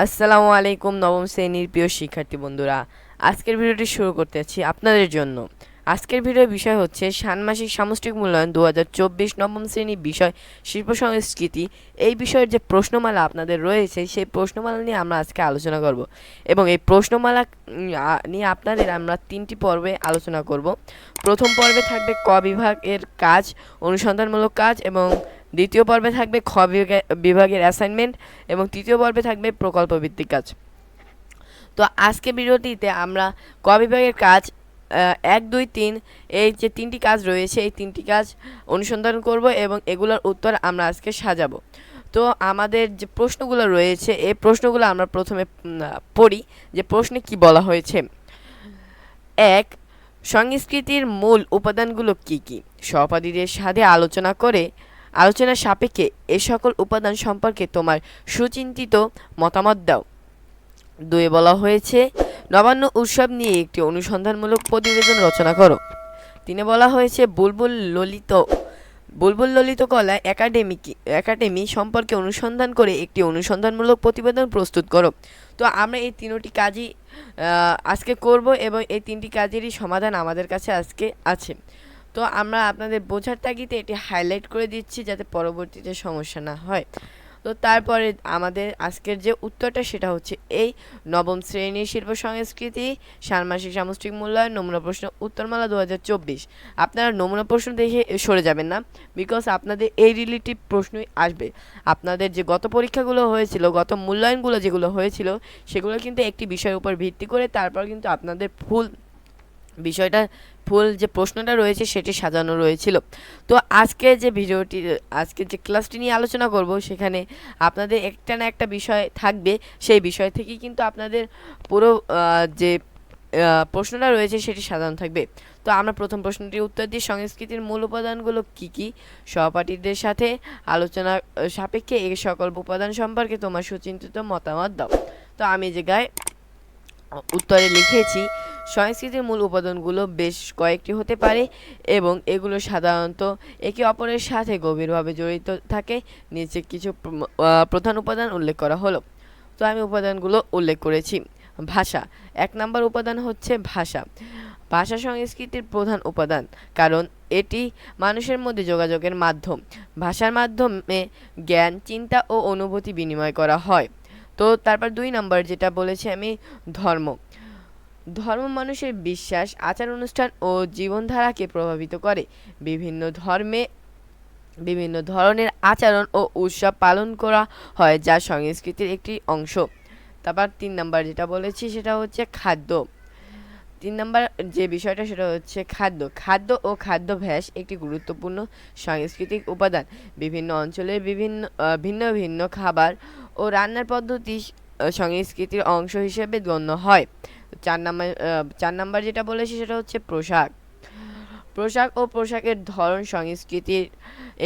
আসসালামু আলাইকুম, নবম শ্রেণির প্রিয় শিক্ষার্থী বন্ধুরা। আজকের ভিডিওটি শুরু করতে যাচ্ছি আপনাদের জন্য। আজকের ভিডিওর বিষয় হচ্ছে ষান্মাসিক সামষ্টিক মূল্যায়ন দু হাজার চব্বিশ নবম শ্রেণি বিষয় শিল্প সংস্কৃতি। এই বিষয়ের যে প্রশ্নমালা আপনাদের রয়েছে, সেই প্রশ্নমালা নিয়ে আমরা আজকে আলোচনা করব। এবং এই প্রশ্নমালা নিয়ে আপনাদের আমরা তিনটি পর্বে আলোচনা করব। প্রথম পর্বে থাকবে ক বিভাগের কাজ, অনুসন্ধানমূলক কাজ এবং দ্বিতীয় পর্বে থাকবে খ বিভাগে- বিভাগের অ্যাসাইনমেন্ট এবং তৃতীয় পর্বে থাকবে প্রকল্প ভিত্তিক কাজ। তো আজকে ভিডিওটিতে আমরা ক বিভাগের কাজ এক, দুই, তিন, এই যে তিনটি কাজ রয়েছে, এই তিনটি কাজ অনুসন্ধান করব এবং এগুলোর উত্তর আমরা আজকে সাজাবো। তো আমাদের যে প্রশ্নগুলো রয়েছে, এই প্রশ্নগুলো আমরা প্রথমে পড়ি, যে প্রশ্নে কি বলা হয়েছে? এক, সংস্কৃতির মূল উপাদানগুলো কি কি? সহপাঠীদের সাথে আলোচনা করে আলোচনার সাপেক্ষে এ সকল উপাদান সম্পর্কে তোমার সুচিন্তিত মতামত দাও। দুয়ে বলা হয়েছে, নবান্ন উৎসব নিয়ে একটি অনুসন্ধানমূলক প্রতিবেদন রচনা করো। তিনে বলা হয়েছে, বুলবুল ললিত বুলবুল ললিত কলা একাডেমি একাডেমি সম্পর্কে অনুসন্ধান করে একটি অনুসন্ধানমূলক প্রতিবেদন প্রস্তুত করো। তো আমরা এই তিনোটি কাজই আজকে করব এবং এই তিনটি কাজেরই সমাধান আমাদের কাছে আজকে আছে। তো আমরা আপনাদের বোঝার তাগিদে এটি হাইলাইট করে দিচ্ছি যাতে পরবর্তীতে সমস্যা না হয়। তো তারপরে আমাদের আজকের যে উত্তরটা সেটা হচ্ছে এই, নবম শ্রেণির শিল্প সংস্কৃতি, ষান্মাসিক সামষ্টিক মূল্যায়ন, নমুনা প্রশ্ন উত্তরমালা দু হাজার চব্বিশ। আপনারা নমুনা প্রশ্ন দেখে সরে যাবেন না বিকজ আপনাদের এই রিলেটিভ প্রশ্নই আসবে। আপনাদের যে গত পরীক্ষাগুলো হয়েছিল, গত মূল্যায়নগুলো যেগুলো হয়েছিল, সেগুলো কিন্তু একটি বিষয়ের উপর ভিত্তি করে তারপর কিন্তু আপনাদের ফুল বিষয়টা ফুল যে প্রশ্নটা রয়েছে সেটি সাজানো রয়েছিল। তো আজকে যে ভিডিওটি, আজকে যে ক্লাসটি নিয়ে আলোচনা করব সেখানে আপনাদের একটা না একটা বিষয় থাকবে। সেই বিষয় থেকেই কিন্তু আপনাদের পুরো যে প্রশ্নটা রয়েছে সেটি সাজানো থাকবে। তো আমরা প্রথম প্রশ্নটির উত্তর দিই। সংস্কৃতির মূল উপাদানগুলো কি কি? সহপাঠীদের সাথে আলোচনা সাপেক্ষে এই সকল উপাদান সম্পর্কে তোমার সুচিন্তিত মতামত দাও। তো আমি যে গায়ে উত্তরে লিখেছি সংস্কৃতির মূল উপাদানগুলো বেশ কয়েকটি হতে পারে এবং এগুলো সাধারণত একে অপরের সাথে গভীরভাবে জড়িত থাকে। নিচে কিছু প্রধান উপাদান উল্লেখ করা হলো। তো আমি উপাদানগুলো উল্লেখ করেছি। ভাষা। এক নম্বর উপাদান হচ্ছে ভাষা। ভাষা সংস্কৃতির প্রধান উপাদান, কারণ এটি মানুষের মধ্যে যোগাযোগের মাধ্যম। ভাষার মাধ্যমে জ্ঞান, চিন্তা ও অনুভূতি বিনিময় করা হয়। তো তারপর দুই নম্বর যেটা বলেছি আমি, ধর্ম। ধর্ম মানুষের বিশ্বাস, আচার অনুষ্ঠান ও জীবনধারাকে প্রভাবিত করে। বিভিন্ন ধর্মে বিভিন্ন ধরনের আচরণ ও উৎসব পালন করা হয়, যা সংস্কৃতির একটি অংশ। তারপর তিন নাম্বার যেটা বলেছি, সেটা হচ্ছে খাদ্য। তিন নাম্বার যে বিষয়টা, সেটা হচ্ছে খাদ্য। খাদ্য ও খাদ্যাভ্যাস একটি গুরুত্বপূর্ণ সাংস্কৃতিক উপাদান। বিভিন্ন অঞ্চলের বিভিন্ন ভিন্ন ভিন্ন খাবার ও রান্নার পদ্ধতি সংস্কৃতির অংশ হিসেবে গণ্য হয়। চার নাম্বার চার নাম্বার যেটা বলেছি সেটা হচ্ছে পোশাক। পোশাক ও পোশাকের ধরন, সংস্কৃতির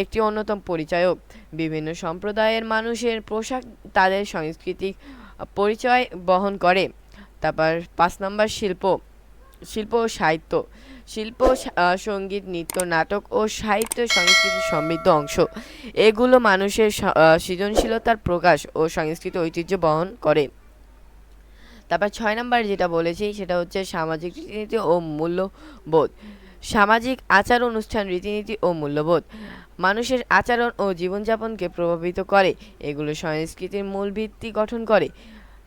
একটি অন্যতম পরিচায়ক। বিভিন্ন সম্প্রদায়ের মানুষের পোশাক তাদের সাংস্কৃতিক পরিচয় বহন করে। তারপর পাঁচ নাম্বার শিল্প শিল্প ও সাহিত্য। শিল্প সংগীত, নৃত্য, নাটক ও সাহিত্য সংস্কৃতির সমৃদ্ধ অংশ। এগুলো মানুষের সৃজনশীলতার প্রকাশ ও সংস্কৃতি ঐতিহ্য বহন করে। তারপর ছয় নাম্বার যেটা বলেছি সেটা হচ্ছে সামাজিক রীতিনীতি ও মূল্যবোধ। সামাজিক আচার অনুষ্ঠান, রীতিনীতি ও মূল্যবোধ। মানুষের আচরণ ও জীবনযাপনকে প্রভাবিত করে। এগুলো সংস্কৃতির মূল ভিত্তি গঠন করে।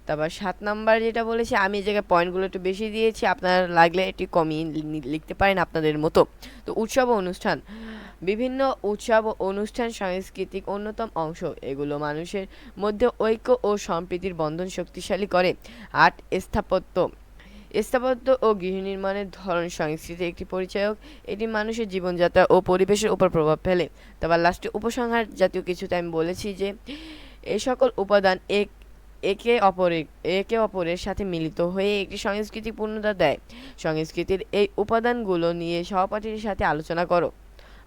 তারপর সাত নাম্বার যেটা বলেছি, আমি এই জায়গায় পয়েন্টগুলো একটু বেশি দিয়েছি, আপনারা লাগলে এটি কমিয়ে লিখতে পারেন আপনাদের মতো। তো উৎসব অনুষ্ঠান। বিভিন্ন উৎসব ও অনুষ্ঠান সাংস্কৃতিক অন্যতম অংশ। এগুলো মানুষের মধ্যে ঐক্য ও সম্প্রীতির বন্ধন শক্তিশালী করে। আট স্থাপত্য। স্থাপত্য ও গৃহ নির্মাণের ধরন সংস্কৃতি একটি পরিচায়ক। এটি মানুষের জীবনযাত্রা ও পরিবেশের উপর প্রভাব ফেলে। তারপর লাস্টে উপসংহার জাতীয় কিছুতে আমি বলেছি যে এই সকল উপাদান এক, একে অপরের একে অপরের সাথে মিলিত হয়ে একটি সাংস্কৃতিক পূর্ণতা দেয়। সংস্কৃতির এই উপাদানগুলো নিয়ে সহপাঠীর সাথে আলোচনা করো।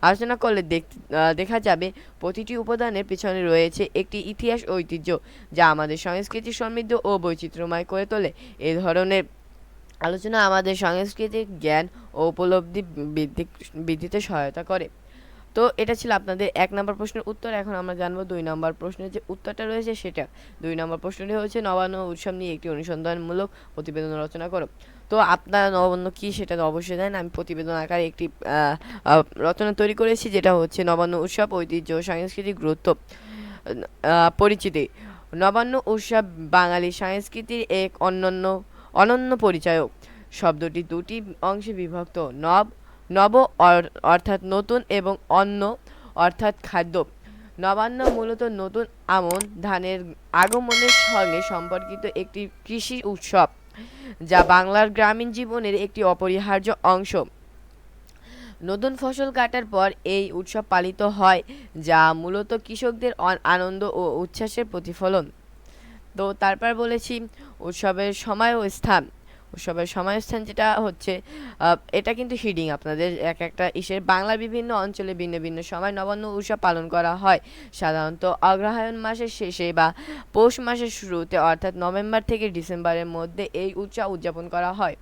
আলোচনা করলে দেখ- যাবে প্রতিটি উপাদানের পিছনে রয়েছে একটি ইতিহাস ঐতিহ্য যা আমাদের সংস্কৃতি সমৃদ্ধ ও বৈচিত্র্যময় করে তোলে। এ ধরনের আলোচনা আমাদের সাংস্কৃতিক জ্ঞান ও উপলব্ধি বৃদ্ধি, বৃদ্ধিতে সহায়তা করে। তো এটা ছিল আপনাদের এক নম্বর প্রশ্নের উত্তর। এখন আমরা জানব দুই নম্বর প্রশ্নের যে উত্তরটা রয়েছে সেটা। দুই নম্বর প্রশ্নটি হচ্ছে, নবান্ন উৎসব নিয়ে একটি অনুসন্ধানমূলক প্রতিবেদন রচনা করো। তো আপনারা নবান্ন কি সেটা তো অবশ্যই জানেন। আমি প্রতিবেদন আকারে একটি রচনা তৈরি করেছি, যেটা হচ্ছে নবান্ন উৎসব, ঐতিহ্য সাংস্কৃতিক গুরুত্ব পরিচিতি। নবান্ন উৎসব বাঙালি সংস্কৃতির এক অনন্য অনন্য পরিচায়ক। শব্দটি দুটি অংশে বিভক্ত। নব নব অর- অর্থাৎ নতুন এবং অন্ন, অর্থাৎ খাদ্য। নবান্ন মূলত নতুন আমন ধানের আগমনের সঙ্গে সম্পর্কিত একটি কৃষি উৎসব, যা বাংলার গ্রামীণ জীবনের একটি অপরিহার্য অংশ। নতুন ফসল কাটার পর এই উৎসব পালিত হয়, যা মূলত কৃষকদের আনন্দ ও উচ্ছ্বাসের প্রতিফলন। তো তারপর বলেছি, উৎসবের সময় ও স্থান। উৎসবের সময়স্থান যেটা হচ্ছে এটা কিন্তু হিডিং আপনাদের এক একটা ইসের বাংলার বিভিন্ন অঞ্চলে ভিন্ন ভিন্ন সময় নবান্ন উৎসব পালন করা হয়। সাধারণত অগ্রহায়ণ মাসের শেষে বা পৌষ মাসের শুরুতে অর্থাৎ নভেম্বর থেকে ডিসেম্বরের মধ্যে এই উৎসব উদযাপন করা হয়।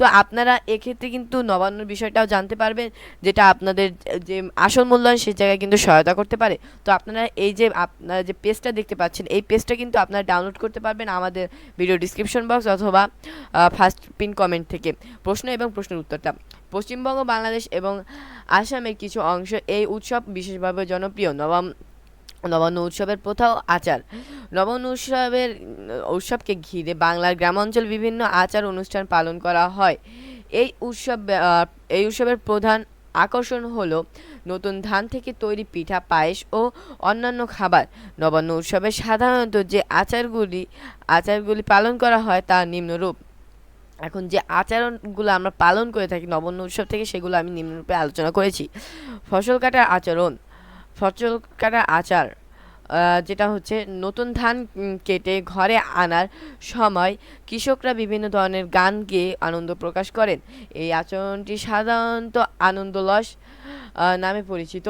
তো আপনারা এক্ষেত্রে কিন্তু নবান্নর বিষয়টাও জানতে পারবেন, যেটা আপনাদের যে আসল মূল্যায়ন সেই জায়গায় কিন্তু সহায়তা করতে পারে। তো আপনারা এই যে আপনারা যে পেজটা দেখতে পাচ্ছেন, এই পেজটা কিন্তু আপনারা ডাউনলোড করতে পারবেন আমাদের ভিডিও ডিসক্রিপশন বক্স অথবা ফার্স্ট পিন কমেন্ট থেকে। প্রশ্ন এবং প্রশ্নের উত্তরটা। পশ্চিমবঙ্গ, বাংলাদেশ এবং আসামের কিছু অংশ এই উৎসব বিশেষভাবে জনপ্রিয়। নবম নবান্ন উৎসবের প্রথা ও আচার। নবান্ন উৎসবের উৎসবকে ঘিরে বাংলার গ্রামাঞ্চল বিভিন্ন আচার অনুষ্ঠান পালন করা হয়। এই উৎসব এই উৎসবের প্রধান আকর্ষণ হলো নতুন ধান থেকে তৈরি পিঠা, পায়েস ও অন্যান্য খাবার। নবান্ন উৎসবে সাধারণত যে আচারগুলি আচারগুলি পালন করা হয় তা নিম্নরূপ। এখন যে আচরণগুলো আমরা পালন করে থাকি নবান্ন উৎসব থেকে সেগুলো আমি নিম্নরূপে আলোচনা করেছি। ফসল কাটার আচরণ ফসল কাটার আচার যেটা হচ্ছে নতুন ধান কেটে ঘরে আনার সময় কৃষকরা বিভিন্ন ধরনের গান গেয়ে আনন্দ প্রকাশ করেন। এই আচরণটি সাধারণত আনন্দলস নামে পরিচিত।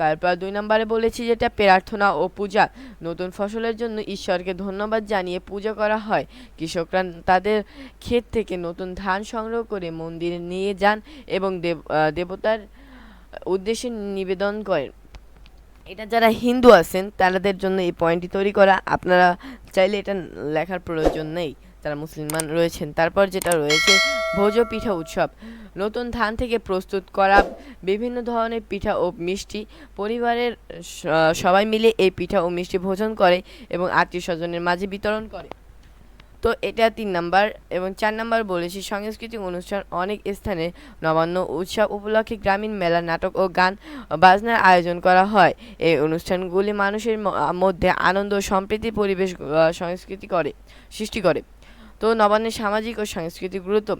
তারপর দুই নম্বরে বলেছি যেটা প্রার্থনা ও পূজা। নতুন ফসলের জন্য ঈশ্বরকে ধন্যবাদ জানিয়ে পূজা করা হয়। কৃষকরা তাদের ক্ষেত থেকে নতুন ধান সংগ্রহ করে মন্দিরে নিয়ে যান এবং দেব দেবতার উদ্দেশ্যে নিবেদন করেন। এটা যারা হিন্দু আছেন, তাদের জন্য এই পয়েন্টটি তৈরি করা। আপনারা চাইলে এটা লেখার প্রয়োজন নেই। যারা মুসলমান রয়েছেন, তারপর যেটা রয়েছে, ভোজ পিঠা উৎসব। নতুন ধান থেকে প্রস্তুত করা, বিভিন্ন ধরনের পিঠা ও মিষ্টি। পরিবারের সবাই মিলে এই পিঠা ও মিষ্টি ভোজন করে এবং আত্মীয় স্বজনের মাঝে বিতরণ করে। তো এটা তিন নাম্বার এবং চার নাম্বার বলেছি, সাংস্কৃতিক অনুষ্ঠান অনেক স্থানে নবান্ন উৎসব উপলক্ষে গ্রামীণ মেলা, নাটক ও গান বাজনার আয়োজন করা হয়। এই অনুষ্ঠানগুলি মানুষের মধ্যে আনন্দ ও সম্প্রীতি পরিবেশ সংস্কৃতি করে, সৃষ্টি করে। তো নবান্নের সামাজিক ও সাংস্কৃতিক গুরুত্ব।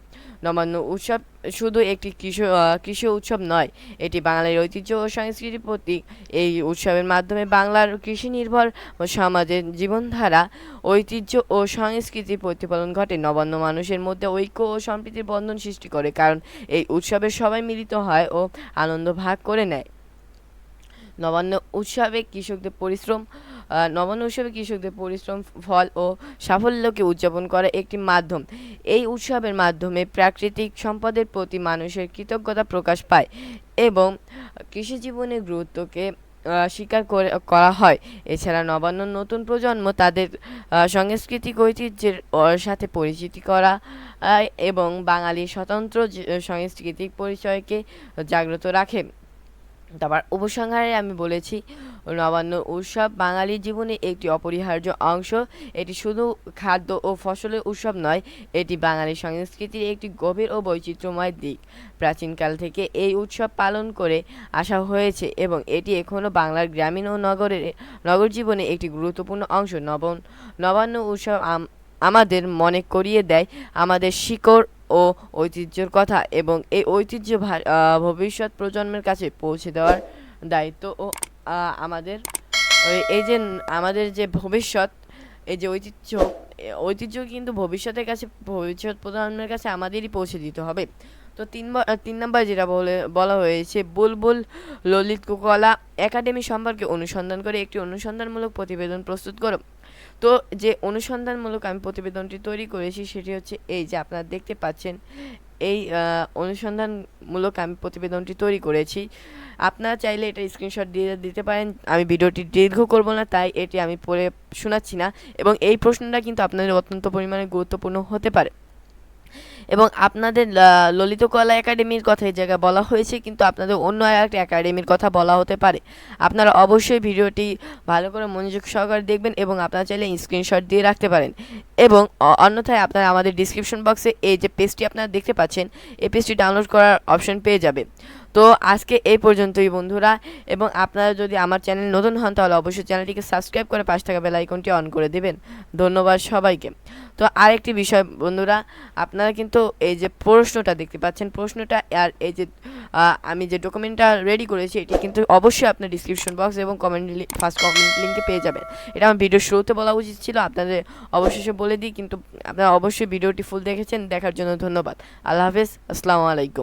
নবান্ন উৎসব শুধু একটি কৃষি কৃষি উৎসব নয়, এটি বাঙালির ঐতিহ্য ও সংস্কৃতির প্রতীক। এই উৎসবের মাধ্যমে বাংলার কৃষি নির্ভর সমাজের জীবনধারা, ঐতিহ্য ও সংস্কৃতির প্রতিফলন ঘটে। নবান্ন মানুষের মধ্যে ঐক্য ও সম্প্রীতির বন্ধন সৃষ্টি করে, কারণ এই উৎসবে সবাই মিলিত হয় ও আনন্দ ভাগ করে নেয়। নবান্ন উৎসবে কৃষকদের পরিশ্রম নবান্ন উৎসবে কৃষকদের পরিশ্রম, ফল ও সাফল্যকে উদযাপন করা একটি মাধ্যম। এই উৎসবের মাধ্যমে প্রাকৃতিক সম্পদের প্রতি মানুষের কৃতজ্ঞতা প্রকাশ পায় এবং কৃষি জীবনের গুরুত্বকে স্বীকার করে, করা হয়। এছাড়া নবান্ন নতুন প্রজন্ম তাদের সাংস্কৃতিক ঐতিহ্যের সাথে পরিচিতি করা এবং বাঙালির স্বতন্ত্র সাংস্কৃতিক পরিচয়কে জাগ্রত রাখে। তারপর উপসংহারে আমি বলেছি, নবান্ন উৎসব বাঙালির জীবনে একটি অপরিহার্য অংশ। এটি শুধু খাদ্য ও ফসলের উৎসব নয়, এটি বাঙালি সংস্কৃতির একটি গভীর ও বৈচিত্র্যময় দিক। প্রাচীনকাল থেকে এই উৎসব পালন করে আসা হয়েছে এবং এটি এখনও বাংলার গ্রামীণ ও নগরের, নগর জীবনে একটি গুরুত্বপূর্ণ অংশ। নবন, নবান্ন উৎসব আমাদের মনে করিয়ে দেয়, আমাদের শিকড় ও ঐতিহ্যের কথা এবং এই ঐতিহ্য ভবিষ্যৎ প্রজন্মের কাছে পৌঁছে দেওয়ার দায়িত্ব ও আমাদের। এই যে, আমাদের যে ভবিষ্যৎ, এই যে ঐতিহ্য ঐতিহ্য কিন্তু ভবিষ্যতের কাছে, ভবিষ্যৎ প্রজন্মের কাছে আমাদেরই পৌঁছে দিতে হবে। তো তিন তিন নম্বর যেটা বলে, বলা হয়েছে, বুলবুল ললিত কলা একাডেমি সম্পর্কে অনুসন্ধান করে একটি অনুসন্ধানমূলক প্রতিবেদন প্রস্তুত করো। তো যে অনুসন্ধানমূলক আমি প্রতিবেদনটি তৈরি করেছি সেটি হচ্ছে এই যে আপনারা দেখতে পাচ্ছেন, এই অনুসন্ধানমূলক আমি প্রতিবেদনটি তৈরি করেছি। আপনারা চাইলে এটা স্ক্রিনশট দিয়ে দিতে পারেন। আমি ভিডিওটি দীর্ঘ করব না, তাই এটি আমি পড়ে শোনাচ্ছি না এবং এই প্রশ্নটা কিন্তু আপনাদের অত্যন্ত পরিমাণে গুরুত্বপূর্ণ হতে পারে। এবং আপনাদের ললিত কলা একাডেমির কথা এই জায়গায় বলা হয়েছে, কিন্তু আপনাদের অন্য একটা একাডেমির কথা বলা হতে পারে। আপনারা অবশ্যই ভিডিওটি ভালো করে মনোযোগ সহকারে দেখবেন এবং আপনারা চাইলে স্ক্রিনশট দিয়ে রাখতে পারেন। এবং অন্যথায় আপনারা আমাদের ডিসক্রিপশন বক্সে এই যে পেজটি আপনারা দেখতে পাচ্ছেন, এই পেজটি ডাউনলোড করার অপশন পেয়ে যাবে। তো আজকে এই পর্যন্তই বন্ধুরা, এবং আপনারা যদি আমার চ্যানেল নতুন হন, তাহলে অবশ্যই চ্যানেলটিকে সাবস্ক্রাইব করে পাশে থাকা বেল আইকনটি অন করে দেবেন। ধন্যবাদ সবাইকে। তো আরেকটি বিষয়, বন্ধুরা, আপনারা কিন্তু এই যে প্রশ্নটা দেখতে পাচ্ছেন, প্রশ্নটা আর এই যে আমি যে ডকুমেন্টটা রেডি করেছি, এটি কিন্তু অবশ্যই আপনার ডিসক্রিপশন বক্স এবং কমেন্ট ফার্স্ট কমেন্ট লিঙ্কে পেয়ে যাবেন। এটা আমার ভিডিও শুরুতে বলা উচিত ছিল, আপনাদের অবশেষে বলে দিই, কিন্তু আপনারা অবশ্যই ভিডিওটি ফুল দেখেছেন, দেখার জন্য ধন্যবাদ। আল্লাহ হাফেজ, আসসালামু আলাইকুম।